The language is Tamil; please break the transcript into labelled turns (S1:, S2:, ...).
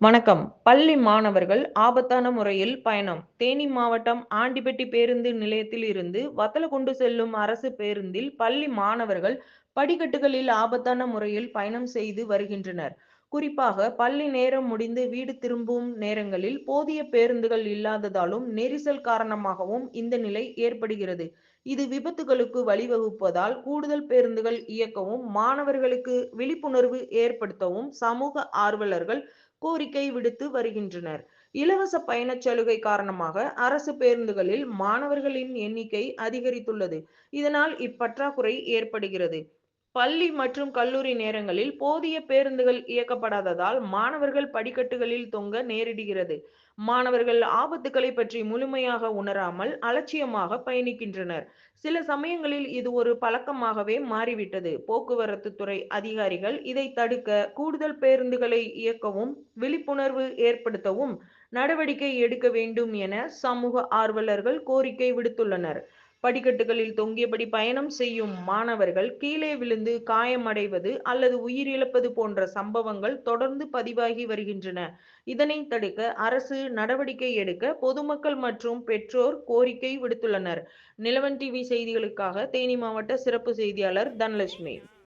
S1: வணக்கம். பள்ளி மாணவர்கள் ஆபத்தான முறையில் பயணம். தேனி மாவட்டம் ஆண்டிப்பட்டி பேருந்து நிலையத்தில் இருந்து வத்தல கொண்டு செல்லும் அரசு பேருந்தில் பள்ளி மாணவர்கள் படிக்கட்டுகளில் ஆபத்தான முறையில் பயணம் செய்து வருகின்றனர். குறிப்பாக பள்ளி நேரம் முடிந்து வீடு திரும்பும் நேரங்களில் போதிய பேருந்துகள் இல்லாததாலும் நெரிசல் காரணமாகவும் இந்த நிலை ஏற்படுகிறது. இது விபத்துகளுக்கு வழிவகுப்பதால் கூடுதல் பேருந்துகள் இயக்கவும் மாணவர்களுக்கு விழிப்புணர்வு ஏற்படுத்தவும் சமூக ஆர்வலர்கள் கோரிக்கை விடுத்து வருகின்றனர். இலவச பயணச் சலுகை காரணமாக அரசு பேருந்துகளில் மாணவர்களின் எண்ணிக்கை அதிகரித்துள்ளது. இதனால் இப்பற்றாக்குறை ஏற்படுகிறது. பள்ளி மற்றும் கல்லூரி நேரங்களில் போதிய பேருந்துகள் இயக்கப்படாததால் மாணவர்கள் படிக்கட்டுகளில் தொங்க நேரிடுகிறது. மாணவர்கள் ஆபத்துக்களை பற்றி முழுமையாக உணராமல் அலட்சியமாக பயணிக்கின்றனர். சில சமயங்களில் இது ஒரு பழக்கமாகவே மாறிவிட்டது. போக்குவரத்து துறை அதிகாரிகள் இதை தடுக்க கூடுதல் பேருந்துகளை இயக்கவும் விழிப்புணர்வு ஏற்படுத்தவும் நடவடிக்கை எடுக்க வேண்டும் என சமூக ஆர்வலர்கள் கோரிக்கை விடுத்துள்ளனர். படிக்கட்டுகளில் தொங்கியபடி பயணம் செய்யும் மாணவர்கள் கீழே விழுந்து காயமடைவது அல்லது உயிரிழப்பது போன்ற சம்பவங்கள் தொடர்ந்து பதிவாகி வருகின்றன. இதனை தடுக்க அரசு நடவடிக்கை எடுக்க பொதுமக்கள் மற்றும் பெற்றோர் கோரிக்கை விடுத்துள்ளனர். நிலவன் டிவி செய்திகளுக்காக தேனி மாவட்ட சிறப்பு செய்தியாளர் தனலட்சுமி.